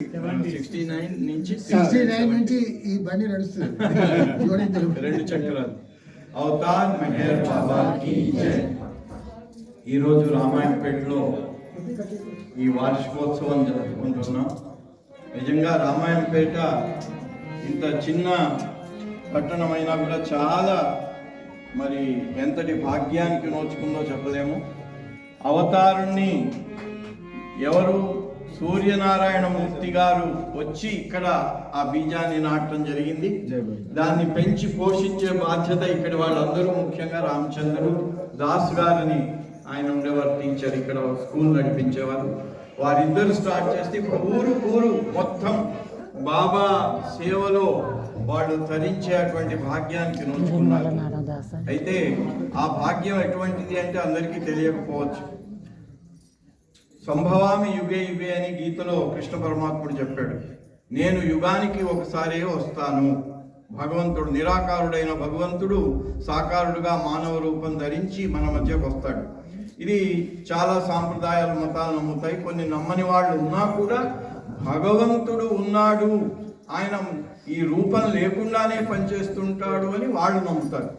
Sixty nine నుంచి sixty nine నుంచి ఈ బండి నడుస్తుంది. జోడించడం రెండు చక్రాలు. అవతార్ మెహర్ బాబా की జై. ఈరోజు రామాయణపేటలో ఈ వార్షికోత్సవం జరుపుకుంటున్నాం. నిజంగా రామాయణపేట ఇంత చిన్న పట్టణమైనా కూడా చాలా మరి ఎంతటి భాగ్యానికి నోచుకుందో చెప్పలేము. అవతారుణ్ణి ఎవరు సూర్యనారాయణ మూర్తి గారు వచ్చి ఇక్కడ ఆ బీజాన్ని నాటడం జరిగింది. దాన్ని పెంచి పోషించే బాధ్యత ఇక్కడ వాళ్ళందరూ ముఖ్యంగా రామచంద్రుడు దాస్ గారిని ఆయన ఉండేవారు టీచర్ ఇక్కడ స్కూల్ నడిపించేవారు. వారిద్దరు స్టార్ట్ చేస్తే ఇప్పుడు ఊరు ఊరు మొత్తం బాబా సేవలో వాళ్ళు తరించేటువంటి భాగ్యానికి నోచుకున్నారు. అయితే ఆ భాగ్యం ఎటువంటిది అంటే అందరికీ తెలియకపోవచ్చు. సంభవామి యుగే యుగే అని గీతలో కృష్ణ పరమాత్ముడు చెప్పాడు. నేను యుగానికి ఒకసారి వస్తాను. భగవంతుడు నిరాకారుడైన భగవంతుడు సాకారుడుగా మానవ రూపం ధరించి మన మధ్యకు వస్తాడు. ఇది చాలా సాంప్రదాయాలు మతాలు నమ్ముతాయి. కొన్ని నమ్మని వాళ్ళు ఉన్నా కూడా భగవంతుడు ఉన్నాడు. ఆయన ఈ రూపం లేకుండానే పనిచేస్తుంటాడు అని వాళ్ళు నమ్ముతారు.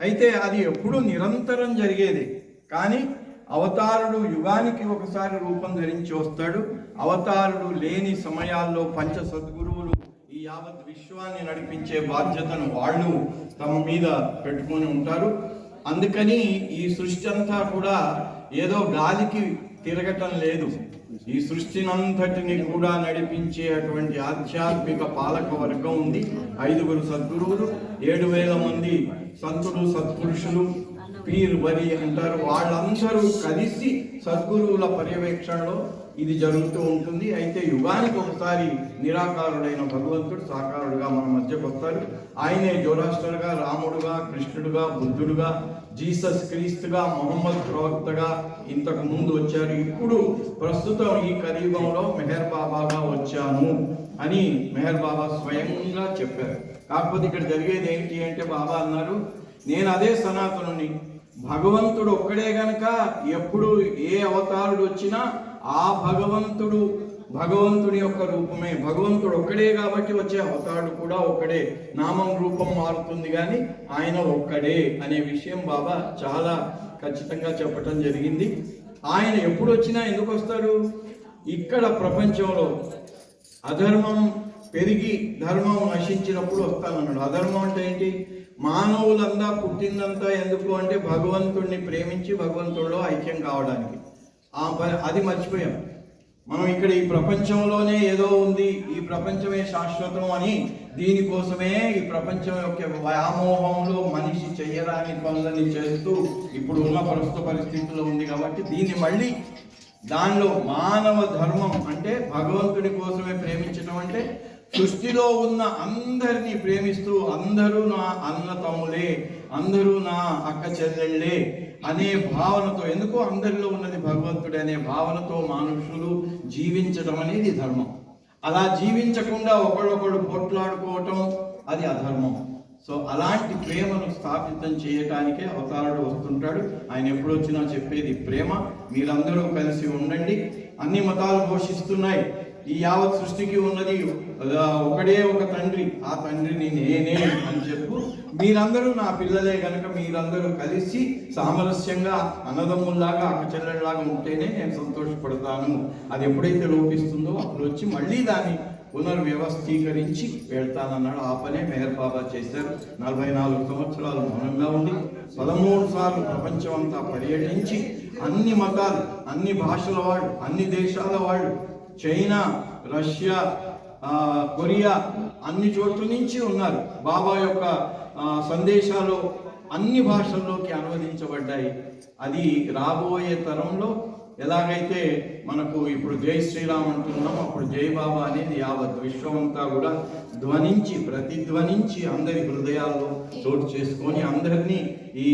అయితే అది ఎప్పుడూ నిరంతరం జరిగేది. కానీ అవతారుడు యుగానికి ఒకసారి రూపం ధరించి వస్తాడు. అవతారుడు లేని సమయాల్లో పంచ సద్గురువులు ఈ యావత్ విశ్వాన్ని నడిపించే బాధ్యతను వాళ్ళు తమ మీద పెట్టుకొని ఉంటారు. అందుకని ఈ సృష్టి అంతా కూడా ఏదో గాలికి తిరగటం లేదు. ఈ సృష్టినంతటిని కూడా నడిపించే అటువంటి ఆధ్యాత్మిక పాలక వర్గం ఉంది. ఐదుగురు సద్గురువులు ఏడు వేల మంది సంతులు సత్పురుషులు పీర్ వరి అంటారు. వాళ్ళందరూ కలిసి సద్గురువుల పర్యవేక్షణలో ఇది జరుగుతూ ఉంటుంది. అయితే యుగానికి ఒకసారి నిరాకారుడైన భగవంతుడు సాకారుడుగా మన మధ్యకు వస్తారు ఆయనే జోరాస్టర్గా రాముడుగా కృష్ణుడుగా బుద్ధుడుగా జీసస్ క్రీస్తుగా మొహమ్మద్ ప్రవక్తగా ఇంతకు ముందు వచ్చారు. ఇప్పుడు ప్రస్తుతం ఈ కలియుగంలో మెహర్ బాబాగా వచ్చాను అని మెహర్ బాబా స్వయంగా చెప్పారు. కాకపోతే ఇక్కడ జరిగేది ఏంటి అంటే బాబా అన్నారు నేను అదే సనాతనుని భగవంతుడు ఒక్కడే గనక ఎప్పుడు ఏ అవతారుడు వచ్చినా ఆ భగవంతుడు భగవంతుడి యొక్క రూపమే. భగవంతుడు ఒక్కడే కాబట్టి వచ్చే అవతారుడు కూడా ఒక్కడే. నామం రూపం మారుతుంది కానీ ఆయన ఒక్కడే అనే విషయం బాబా చాలా ఖచ్చితంగా చెప్పటం జరిగింది. ఆయన ఎప్పుడు వచ్చినా ఎందుకు వస్తారు ఇక్కడ ప్రపంచంలో అధర్మం పెరిగి ధర్మం నశించినప్పుడు వస్తానన్నాడు. అధర్మం అంటే ఏంటి? మానవులంతా పుట్టిందంతా ఎందుకు అంటే భగవంతుడిని ప్రేమించి భగవంతుడిలో ఐక్యం కావడానికి. ఆ అది మర్చిపోయాం. మనం ఇక్కడ ఈ ప్రపంచంలోనే ఏదో ఉంది ఈ ప్రపంచమే శాశ్వతం అని దీనికోసమే ఈ ప్రపంచం యొక్క వ్యామోహంలో మనిషి చేయరాని పనులని చేస్తూ ఇప్పుడు ఉన్న ప్రస్తుత పరిస్థితుల్లో ఉంది కాబట్టి దీన్ని మళ్ళీ దానిలో మానవ ధర్మం అంటే భగవంతుడి కోసమే ప్రేమించడం అంటే సృష్టిలో ఉన్న అందరినీ ప్రేమిస్తూ అందరూ నా అన్న తమ్ములే అందరూ నా అక్క చెల్లెళ్ళే అనే భావనతో ఎందుకో అందరిలో ఉన్నది భగవంతుడు అనే భావనతో మనుషులు జీవించడం అనేది ధర్మం. అలా జీవించకుండా ఒకళ్ళొకళ్ళు పోట్లాడుకోవటం అది అధర్మం. సో అలాంటి ప్రేమను స్థాపితం చేయటానికే అవతారుడు వస్తుంటాడు. ఆయన ఎప్పుడు వచ్చినా చెప్పేది ప్రేమ. మీరందరూ కలిసి ఉండండి. అన్ని మతాలు ఘోషిస్తున్నాయి ఈ యావత్ సృష్టికి ఉన్నది ఒకడే ఒక తండ్రి. ఆ తండ్రిని నేనే అని చెప్పు. మీరందరూ నా పిల్లలే కనుక మీరందరూ కలిసి సామరస్యంగా అన్నదమ్ముల్లాగా అక్కచెల్లెల్లాగా ఉంటేనే నేను సంతోషపడతాను. అది ఎప్పుడైతే లోపిస్తుందో అప్పుడు వచ్చి మళ్ళీ దాన్ని పునర్వ్యవస్థీకరించి వెళ్తానన్నాడు. ఆ పనే మెహర్ బాబా చేశారు. నలభై నాలుగు సంవత్సరాలు మౌనంగా ఉండి పదమూడు సార్లు ప్రపంచం అంతా పర్యటించి అన్ని మతాలు అన్ని భాషల వాళ్ళు అన్ని దేశాల వాళ్ళు చైనా రష్యా కొరియా అన్ని చోట్ల నుంచి ఉన్నారు. బాబా యొక్క సందేశాలు అన్ని భాషల్లోకి అనువదించబడ్డాయి. అది రాబోయే తరంలో ఎలాగైతే మనకు ఇప్పుడు జై శ్రీరామ్ అంటున్నాం అప్పుడు జై బాబా అనేది యావత్ విశ్వమంతా కూడా ధ్వనించి ప్రతిధ్వనించి అందరి హృదయాల్లో చోటు చేసుకొని అందరినీ ఈ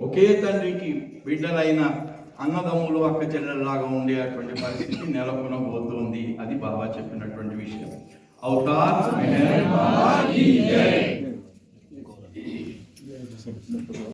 ఒకే తండ్రికి బిడ్డలైన అన్నదమ్ములు అక్క చెల్లెల్లాగా ఉండేటువంటి పరిస్థితి నెలకొనబోతోంది. అది బాబా చెప్పినటువంటి విషయం. అవతార్.